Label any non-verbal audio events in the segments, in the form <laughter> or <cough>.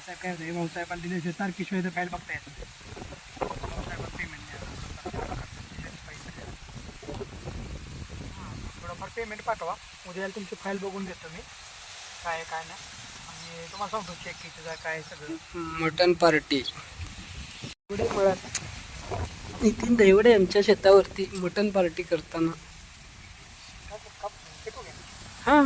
साहेब काय होतं भाऊसाहेबांना दिले तारखेशिवाय तर फाईल बघता येत नाही. भाऊसाहेबांना पेमेंट द्या पैसे द्या हां थोडंफार पेमेंट पाठवा उद्या तुमची फाईल बघून देतो मी काय आहे, काय नाही आणि तुम्हाला सांगतो चेक किती जा काय आहे सगळं मटन पार्टी एवढे मुळात नितीन दैवडे यांच्या शेतावरती मटन पार्टी करताना हा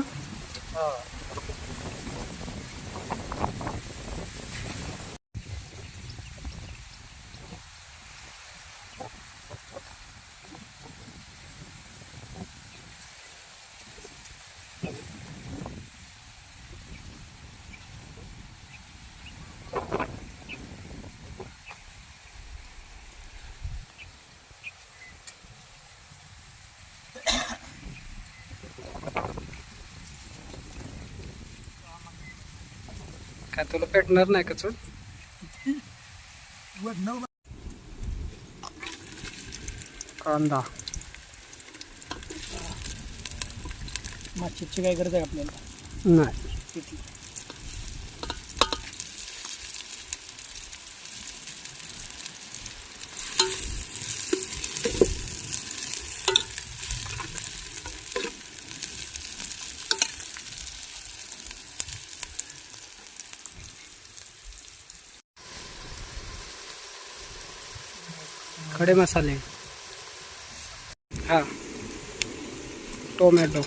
काय तुला पेटणार नाही का चोड कांदा. मागची काय गरज आहे आपल्याला? नाही. किती? खडे मसाले. हां. टोमॅटो.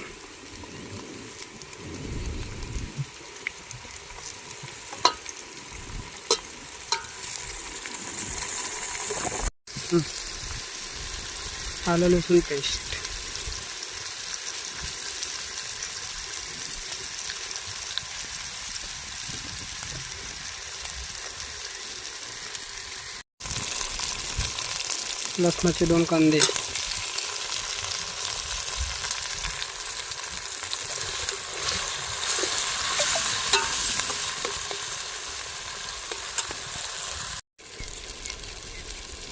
हं. आलं लसूण पेस्ट लसणाचे दोन कांदे.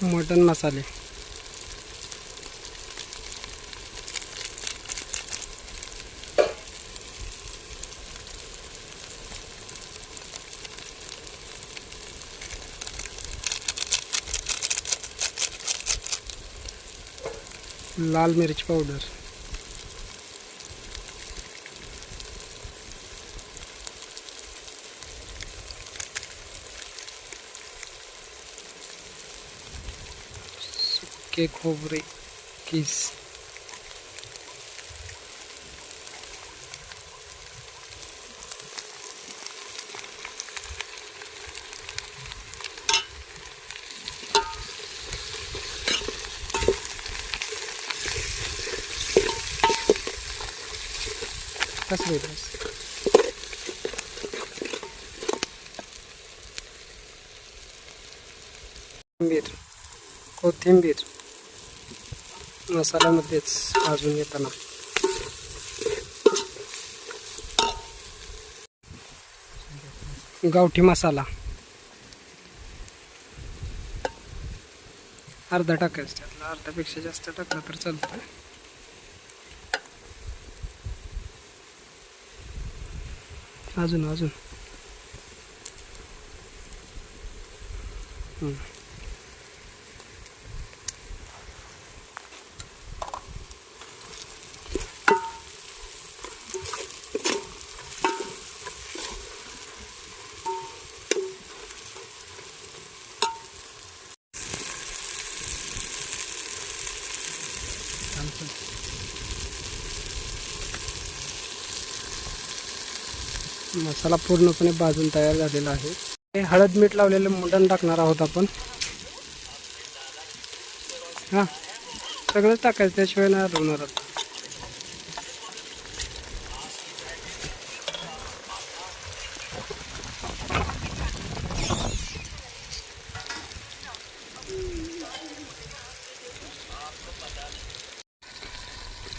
मटन मसाले. लाल मिर्च पावडर. सुके खोबरे किस कसं वेगळं कोथिंबीर कोथिंबीर मसाल्यामध्येच भाजून येताना गावठी मसाला अर्धा टाकायचं त्यातला अर्ध्यापेक्षा जास्त टाकला तर चालतं अजून अजून हम्म. मसाला पूर्णपणे भाजून तयार झालेला आहे. हळद मीठ लावलेलं मुंडण टाकणार आहोत आपण. हां सगळंच टाकायचं त्याशिवाय नाही हलवणार आता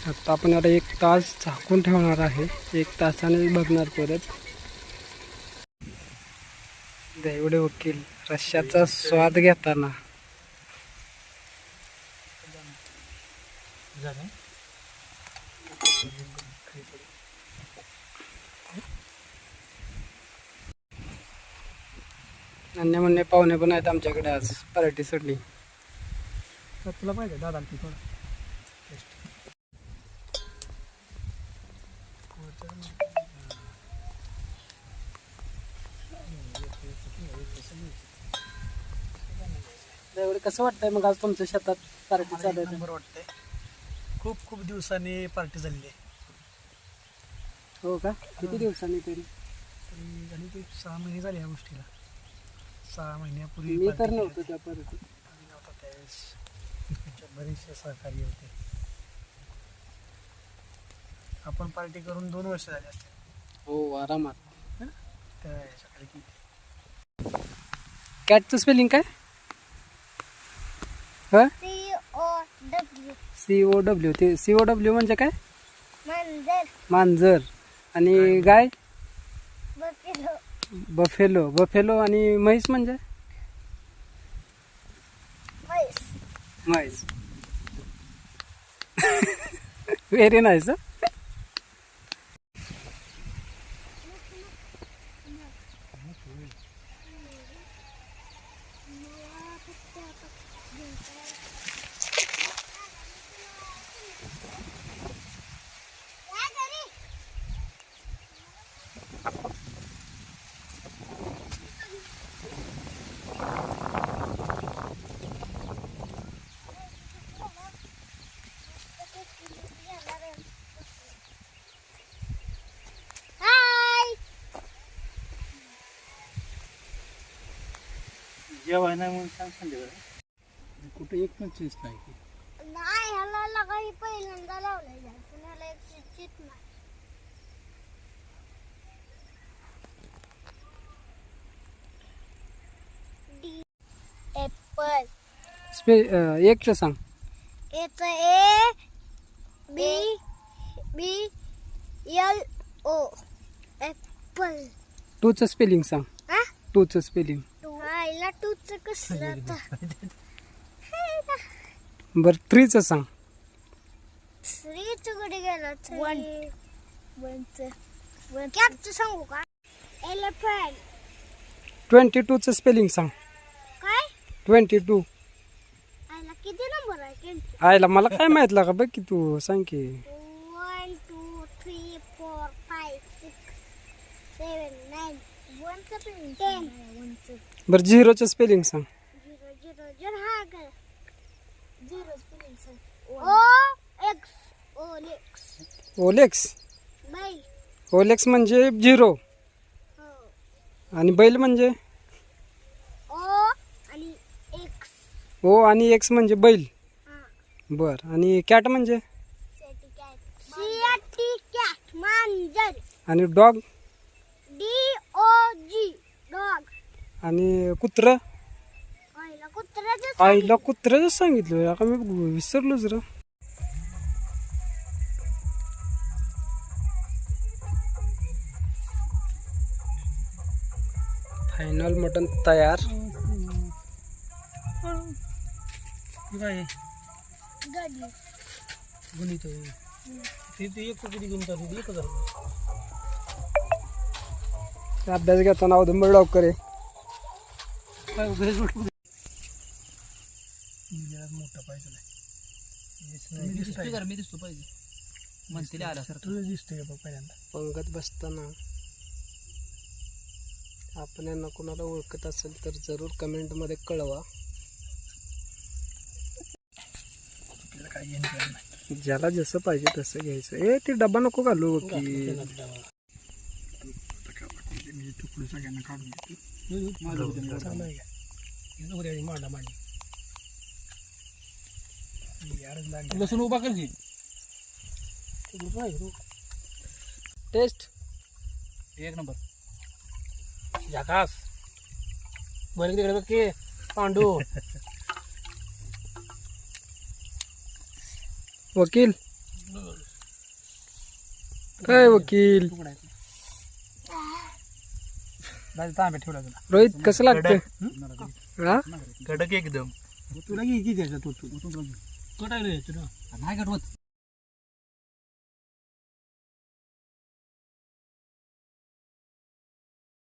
आता आपण आता एक तास झाकून ठेवणार आहे. एक तासाने बघणार परत. देवडे वकील रश्याचा स्वाद घेताना. अन्य म्हणणे पाहुणे पण आहेत आमच्याकडे आज. पार्टीसाठी तर तुला पाहिजे दादा थोडं एवढं कसं वाटतंय मग आज तुमच्या शेतात पार्टी चालू आहे वाटतंय. खूप खूप दिवसांनी पार्टी झालेली आहे. हो का? किती दिवसांनी तरी? तरी झाली ती सहा महिने झाले या गोष्टीला. सहा महिन्यापूर्वी मी party तर केली नव्हतो होती. त्या पार्टी नव्हतो त्यावेळेस. बरेचसे सहकार्य होते. आपण पार्टी करून दोन वर्ष झाले असते हो आरामात. त्या सकाळी कॅटचं स्पेलिंग काय? हा? सी ओ डब्ल्यू ते सी ओ डब्ल्यू म्हणजे काय? मंजर. मांजर. आणि गाय? बफेलो. बफेलो. बफेलो आणि म्हैस म्हणजे? म्हैस. म्हैस. <laughs> व्हेरी नाईस जेव्हा नाही म्हणून सांग संध्याकाळी. कुठे एक पण चीज नाही नाही ह्याला लगाही पहिल्यांदा लावलंय पुण्याला एक चित नाही. D Apple. स्पे एकचं सांग. It's A B B L O apple टूचं spelling सांग. हा टूचं स्पेलिंग. टूच कसलं <laughs> आता बरं थ्रीचं सांग. थ्रीच कडे गेला? वन वनच वन कॅपचं सांगू का? एलिफंट ट्वेंटी टूचं स्पेलिंग सांग. काय? ट्वेंटी टू आईला किती नंबर आहे? आयला मला काय माहीत लागा बघ की तू सांग की. One two three four five six seven nine वनचं ten बरं झिरोचं स्पेलिंग सांग. झिरो झिरो झिरो हा का zero spelling O X OLX ओलेक्स बैल. ओलेक्स म्हणजे झिरो. हो. आणि बैल म्हणजे? ओ आणि एक्स ओ आणि एक्स म्हणजे बैल. हा. बर आणि कॅट म्हणजे? सेटी कॅट मांजर. आणि dog D O G dog आणि कुत्र? आईला कुत्र्याचं आईला कुत्र्याच सांगितलं. का मी विसरलोच र. फायनल मटन तयार. काय? गडी. गणित ते ते एक किती अभ्यास घेताना औदंबर डॉक्टर आहे मोठा पाहिजे नाही दिसतोय मी दिसतो पाहिजे म्हणते आला सर तुझं दिसतोय बघ पहिल्यांदा पंगत बसताना आपण यांना कोणाला ओळखत असेल तर जरूर कमेंटमध्ये कळवा. ज्याला जसं पाहिजे तसं घ्यायचं. ए ते डबा नको घालू की सगळ्यांना काढून घेतो मांडा मांडी लसूण उभा कर टेस्ट एक नंबर। झाकास बरं तिकडे बघ की पांडू। वकील। काय वकील? तांब्या ठेवला तुला. रोहित कसं लागतं? हा? कडक एकदम. तुला घे की त्याचा तू तू. कटायला तुला नाही कटवत